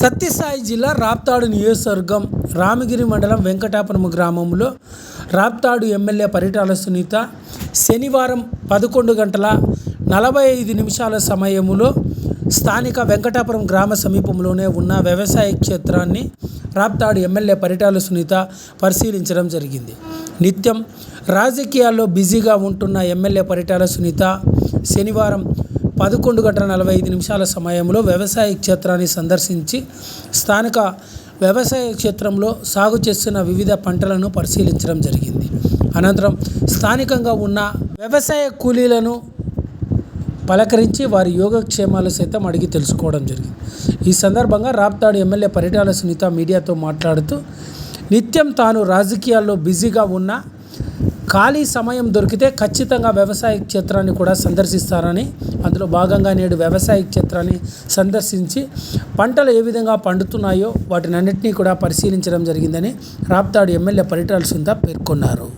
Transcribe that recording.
సత్యసాయి జిల్లా రాప్తాడు నియోజకవర్గం రామగిరి మండలం వెంకటాపురం గ్రామంలో రాప్తాడు ఎమ్మెల్యే పరిటాల సునీత శనివారం పదకొండు గంటల నలభై ఐదు నిమిషాల సమయంలో స్థానిక వెంకటాపురం గ్రామ సమీపంలోనే ఉన్న వ్యవసాయ క్షేత్రాన్ని రాప్తాడు ఎమ్మెల్యే పరిటాల సునీత పరిశీలించడం జరిగింది. నిత్యం రాజకీయాల్లో బిజీగా ఉంటున్న ఎమ్మెల్యే పరిటాల సునీత శనివారం పదకొండు గంటల నలభై ఐదు నిమిషాల సమయంలో వ్యవసాయ క్షేత్రాన్ని సందర్శించి స్థానిక వ్యవసాయ క్షేత్రంలో సాగు చేస్తున్న వివిధ పంటలను పరిశీలించడం జరిగింది. అనంతరం స్థానికంగా ఉన్న వ్యవసాయ కూలీలను పలకరించి వారి యోగక్షేమాలు సైతం అడిగి తెలుసుకోవడం జరిగింది. ఈ సందర్భంగా రాప్తాడు ఎమ్మెల్యే పరిటాల సునీత మీడియాతో మాట్లాడుతూ నిత్యం తాను రాజకీయాల్లో బిజీగా ఉన్న ఖాళీ సమయం దొరికితే ఖచ్చితంగా వ్యవసాయ క్షేత్రాన్ని కూడా సందర్శిస్తారని అందులో భాగంగా నేడు వ్యవసాయ క్షేత్రాన్ని సందర్శించి పంటలు ఏ విధంగా పండుతున్నాయో వాటినన్నింటినీ కూడా పరిశీలించడం జరిగిందని రాప్తాడు ఎమ్మెల్యే పరిటాల సునీత పేర్కొన్నారు.